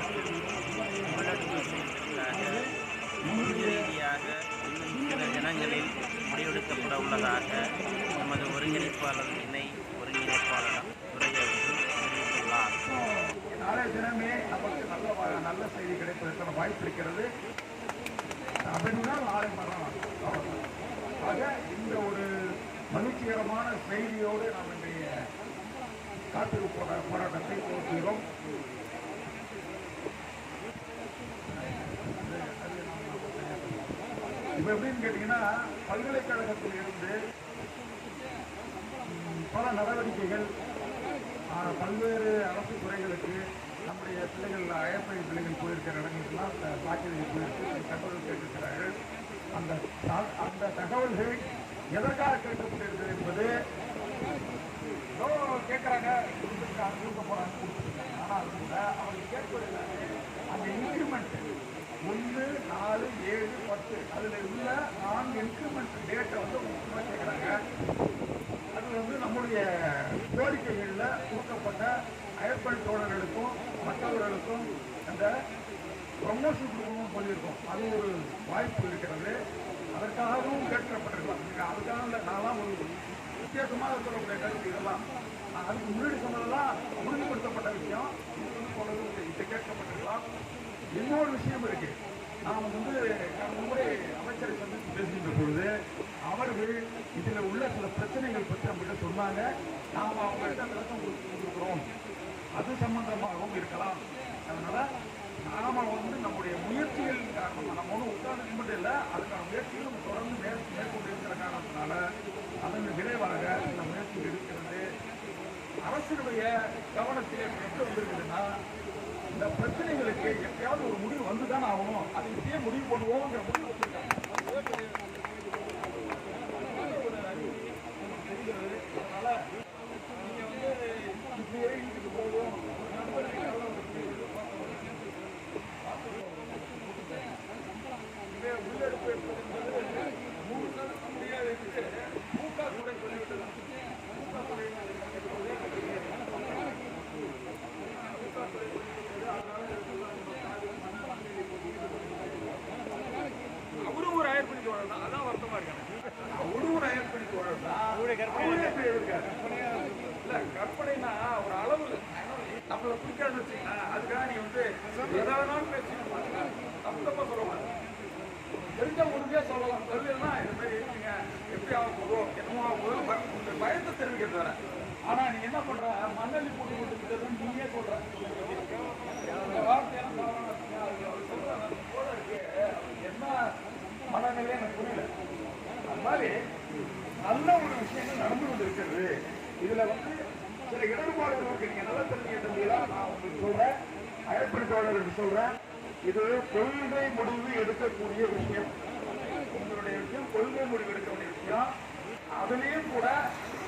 அரசு உள்ளடக்கிய விஷயத்திற்காக ரீதியாக இன்னும் சில தினங்களில் முடிவெடுக்கப்பட உள்ளதாக நமது ஒருங்கிணைப்பாளர் இணை ஒருங்கிணைப்பாளர் துறை அவர்கள் தெரிவித்துள்ளார். நாளைய தினமே நமக்கு நல்ல வ- நல்ல செய்தி கிடைப்பதற்கான வாய்ப்பு இருக்கிறது. அப்படின்னா நாளை மறுநாள். ஆக இந்த ஒரு மகிழ்ச்சிகரமான செய்தியோடு நாம் இன்றைய காத்திருப்பு போராட்டத்தை துவக்குகிறோம். எப்படின்னு கேட்டீங்கன்னா பல்கலைக்கழகத்தில் இருந்து பல நடவடிக்கைகள் பல்வேறு அரசு துறைகளுக்கு நம்முடைய பிள்ளைகள் அயப்பை பிள்ளைகள் போயிருக்கிற இடங்களுக்கெல்லாம் அந்த பாக்கியர்கள் போயிருக்கு தகவல் கேட்டிருக்கிறார்கள். அந்த அந்த தகவல்கள் எதற்காக கேட்கப்பட்டிருக்கிறது என்பது ஏதோ கேட்குறாங்க கொடுத்துருக்காங்க கொடுக்க போகிறாங்க ஆனால் கூட அவங்க கேட்பதில்லை அதில் உள்ள நான்கு இன்க்ரிமெண்ட் டேட்டை வந்து முக்கியமாக கேட்குறாங்க அது வந்து நம்முடைய கோரிக்கைகளில் கொடுக்கப்பட்ட அயற்பல் தோழர்களுக்கும் மற்றவர்களுக்கும் அந்த ப்ரமோஷன் கொடுக்கணும்னு சொல்லியிருக்கோம். அது ஒரு வாய்ப்பு இருக்கிறது. அதற்காகவும் கேட்கப்பட்டிருக்கலாம். நீங்க அதுக்காக இல்லை நான்லாம் ஒரு வித்தியாசமாக சொல்லக்கூடிய கருத்து இதெல்லாம். அதுக்கு முன்னாடி சொன்னதெல்லாம் உறுதிப்படுத்தப்பட்ட விஷயம். இது வந்து சொன்னது இதை கேட்கப்பட்டிருக்கலாம். இன்னொரு விஷயம் இருக்குது நாம் வந்து சொன்னாங்க நாம் அவங்கள்ட்ட விளக்கம் கொடுக்குறோம் அது சம்பந்தமாகவும் இருக்கலாம். அதனால நாம வந்து நம்முடைய முயற்சிகள் காரணமாக நம்ம ஒன்றும் உட்கார்ந்து மட்டும் இல்லை அதுக்கான முயற்சிகளும் தொடர்ந்து மேற் மேற்கொண்டு இருக்கிற காரணத்தினால அதன் விளைவாக இந்த முயற்சி எடுக்கிறது அரசினுடைய கவனத்தில் எப்படி வந்திருக்குதுன்னா இந்த பிரச்சனைகளுக்கு எப்பயாவது ஒரு முடிவு வந்துதான் ஆகணும். அதை இப்படியே முடிவு பண்ணுவோங்கிற முடிவு வந்திருக்காங்க தெரிகிறது அதனால நீங்க வந்து இப்படியே இழுத்துட்டு போதும் உள்ளெடுப்பு என்பது என்பது மூணு நாள் அப்படியே வச்சுட்டு மூக்கா கூட சொல்லிவிட்டது மூக்கா கூட அவரும் ஒரு அயற்பணி தோழர் தான் அதான் வருத்தமா இருக்காங்க அவரும் ஒரு அயற்பணி தோழர் தான் அவரே எப்படி இருக்காரு இல்ல கற்பனைனா ஒரு அளவு நம்மள பிடிக்காதுன்னு வச்சுக்கோங்க அதுக்காக நீ வந்து எதாவது பேசிட்டு தப்பு தப்பா சொல்ல மாட்டேன் தெரிஞ்ச உறுதியா சொல்லலாம் தெரியலன்னா இந்த மாதிரி இருக்கீங்க எப்படி ஆக போதோ என்னமோ ஆக போதோ பயத்தை தெரிவிக்கிறது வேற ஆனா நீ என்ன பண்ற மண்ணள்ளி போட்டு போட்டு நீயே சொல்ற இந்த வார்த்தையெல்லாம் அவர் சொல்ற அந்த தோழருக்கு என்ன மனநிலை எனக்கு புரியல அது மாதிரி நல்ல ஒரு விஷயங்கள் நடந்து கொண்டு இருக்கிறது இதுல வந்து சில இடர்பாடுகள் இருக்கு நீங்க நல்லா தெரிஞ்சுக்கிட்டீங்களா நான் உங்களுக்கு சொல்றேன். அயற்படி தோழர்களுக்கு சொல்றேன். இது கொள்கை முடிவு எடுக்கக்கூடிய விஷயம். உங்களுடைய விஷயம் கொள்கை முடிவு எடுக்க வேண்டிய விஷயம். அதுலேயும் கூட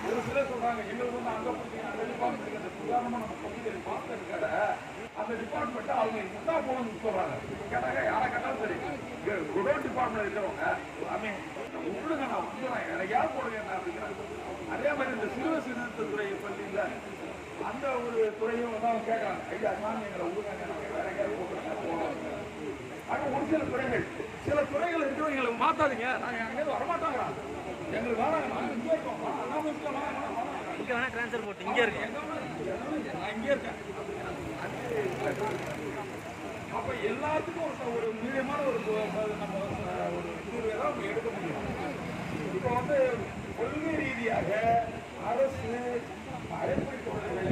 ஒரு சிலர் சொல்றாங்க எங்களுக்கு வந்து அங்க போய் அந்த டிபார்ட்மெண்ட் அந்த உதாரணமா நம்ம பகுதியில் பார்த்து இருக்கிற அந்த டிபார்ட்மெண்ட் அவங்க என்ன போகணும்னு சொல்றாங்க. கேட்டாங்க யாரை கேட்டாலும் சரி குடோன் டிபார்ட்மெண்ட் இருக்கிறவங்க ஐ உங்களுக்கு நான் வந்துடுறேன் எனக்கு யார் போடுங்க என்ன அப்படிங்கிறாங்க அதே மாதிரி இந்த சிறுவ சீர்திருத்தத்துறை பள்ளியில் அந்த ஒரு துறையும் வந்து அவங்க கேட்கறாங்க. ஐயா நான் எங்களை விடுங்க வேற எங்கேயாவது ஆனா ஒரு சில துறைகள். சில துறைகள் இருக்கிறவங்க எங்களை மாத்தாதீங்க. நாங்கள் அங்கேயிருந்து வரமாட்டாங்கிறாங்க எங்களுக்கு வேணாங்க. நாங்கள் இங்கே இருக்கோம். இங்கே வேணால் ட்ரான்ஸ்ஃபர் போட்டு இங்கே இருக்கு நான் இங்கே இருக்கேன். அப்ப எல்லாத்துக்கும் ஒரு ஒரு மீடியமான ஒரு நம்ம ஒரு தீர்வை தான் நம்ம எடுக்க முடியும். இப்போ வந்து கொள்கை ரீதியாக அரசு அழைப்பு தொழில்களை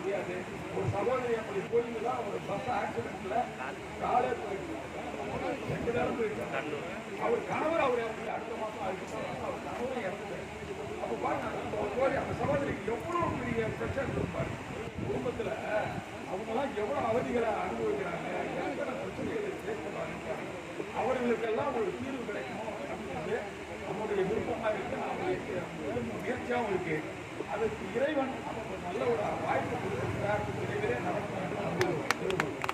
முடியாது. ஒரு சகோதரி அப்படி போனீங்கன்னா ஒரு பஸ் ஆக்சிடென்ட்ல காலே போயிட்டு ரெண்டு நேரம் போயிட்டு அவர் கணவர் அவர் இறந்து அடுத்த மாசம் அடுத்த மாசம் அவர் கணவர் இறந்து அப்ப பாருங்க அந்த ஒரு கோரி அந்த சகோதரிக்கு எவ்வளவு பெரிய பிரச்சனை இருப்பாரு பாருங்க குடும்பத்துல அவங்கெல்லாம் எவ்வளவு அவதிகளை அனுபவிக்கிறாங்க எத்தனை பிரச்சனைகளை சேர்க்கிறாங்க அவர்களுக்கெல்லாம் ஒரு தீர்வு கிடைக்கணும் அப்படின்றது நம்முடைய விருப்பமா இருக்கு அவங்களுக்கு முயற்சியாக அவங்களுக்கு அதற்கு இறைவன் நமக்கு நல்ல ஒரு வாய்ப்பு கொடுத்திருக்கிறார் விரைவிலே நடக்கும் என்று நம்புகிறோம்